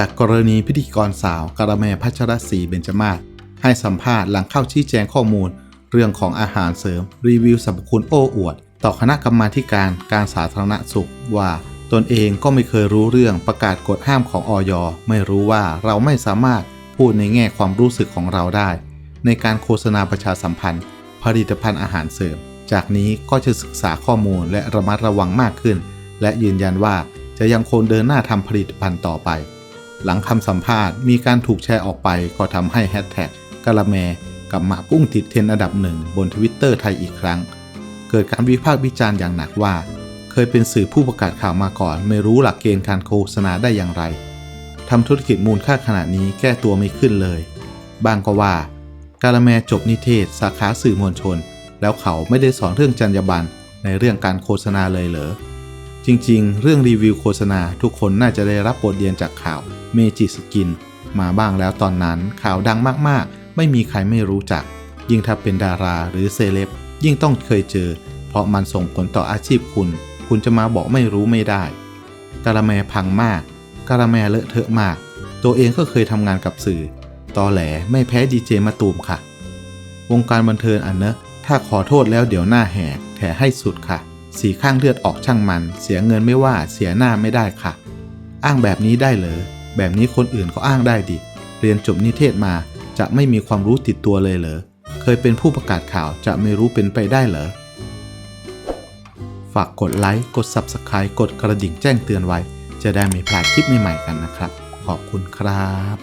จากกรณีพิธีกรสาวกระแมพัชรศรีเบญจมาศให้สัมภาษณ์หลังเข้าชี้แจงข้อมูล เรื่องของอาหารเสริม รีวิวสรรพคุณโอ้อวด ต่อคณะกรรมาการการสาธารณสุขว่าตนเองก็ไม่เคยรู้เรื่องประกาศกฎห้ามของออยไม่รู้ว่าเราไม่สามารถพูดในแง่ความรู้สึกของเราได้ ในการโฆษณาประชาสัมพันธ์ ผลิตภัณฑ์อาหารเสริม จากนี้ก็จะศึกษาข้อมูลและระมัดระวังมากขึ้น และยืนยันว่าจะยังคงเดินหน้าทำผลิตภัณฑ์ต่อไป หลังคำสัมภาษณ์มีการถูกแชร์ออกไปก็ทำให้แฮชแท็กกะละแมกับหมาพุ่งติดเทรนด์อันดับหนึ่งบนทวิตเตอร์ไทยอีกครั้ง เกิดการวิพากษ์วิจารณ์อย่างหนักว่า เคยเป็นสื่อผู้ประกาศข่าวมาก่อน ไม่รู้หลักเกณฑ์การโฆษณาได้อย่างไรทำธุรกิจมูลค่าขนาดนี้แก้ตัวไม่ขึ้นเลย บางก็ว่า กาละแมจบนิเทศ สาขาสื่อมวลชน แล้วเขาไม่ได้สอนเรื่องจรรยาบรรณในเรื่องการโฆษณาเลยเหรอ จริงๆ เรื่องรีวิวโฆษณาทุกคนน่าจะได้รับบทเรียนจากข่าวเมจิสกินมาบ้างแล้วตอนนั้นข่าวดังมากๆ ไม่มีใครไม่รู้จัก ยิ่งถ้าเป็นดาราหรือเซเลบยิ่งต้องเคยเจอ เพราะมันส่งผลต่ออาชีพคุณ คุณจะมาบอกไม่รู้ไม่ได้กาละแมพังมากกาละแมเลอะเทอะมาก ตัวเองก็เคยทำงานกับสื่อตอแหลไม่แพ้ดีเจมาตูมค่ะ วงการบันเทิงอันเนอะถ้าขอโทษแล้วเดี๋ยวหน้าแหกแถให้สุดค่ะ สีข้างเลือดออกช่างมัน เสียเงินไม่ว่าเสียหน้าไม่ได้ค่ะ อ้างแบบนี้ได้เหรอแบบนี้คนอื่นก็อ้างได้ดิ เรียนจบนิเทศมาจะไม่มีความรู้ติดตัวเลยเหรอเคยเป็นผู้ประกาศข่าวจะไม่รู้เป็นไปได้เหรอฝากกดไลค์กด Subscribe กดกระดิ่งแจ้งเตือนไว้ จะได้ไม่พลาดคลิปใหม่ๆกันนะครับ ขอบคุณครับ